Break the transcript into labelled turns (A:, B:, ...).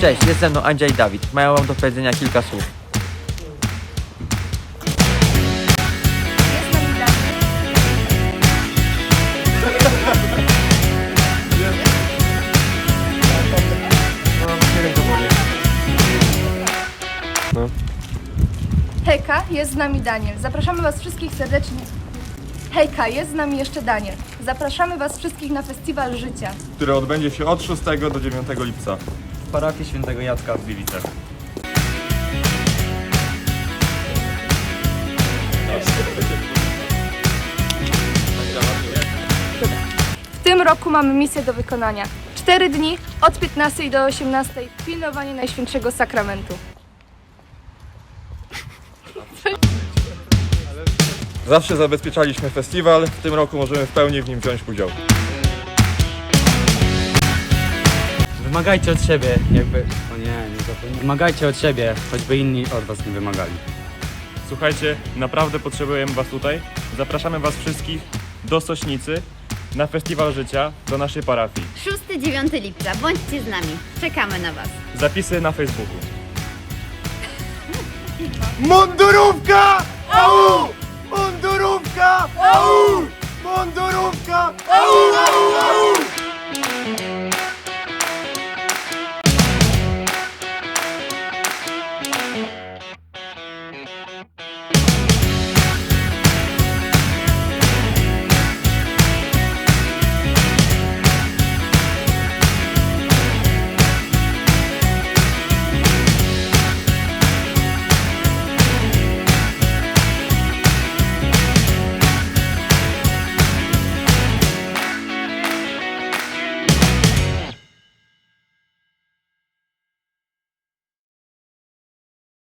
A: Cześć, jest ze mną Andzia i Dawid. Mają wam do powiedzenia kilka słów.
B: Hejka, jest z nami Daniel. Zapraszamy Was wszystkich serdecznie. Hejka, jest z nami jeszcze Daniel. Zapraszamy Was wszystkich na Festiwal Życia.
C: który odbędzie się od 6 do 9 lipca.
D: Parafii świętego Jacka w Gliwicach.
B: W tym roku mamy misję do wykonania. Cztery dni od 15 do 18 pilnowanie Najświętszego Sakramentu.
C: Zawsze zabezpieczaliśmy festiwal, w tym roku możemy w pełni w nim wziąć udział.
E: Wymagajcie od siebie, jakby. O nie, nie zapomnij. Wymagajcie od siebie, choćby inni od was nie wymagali.
F: Słuchajcie, naprawdę potrzebujemy Was tutaj. Zapraszamy Was wszystkich do Sośnicy na Festiwal Życia do naszej parafii.
G: 6-9 lipca. Bądźcie z nami. Czekamy na Was.
F: Zapisy na Facebooku.
C: Mundurówka! Au! Mundurówka! Au!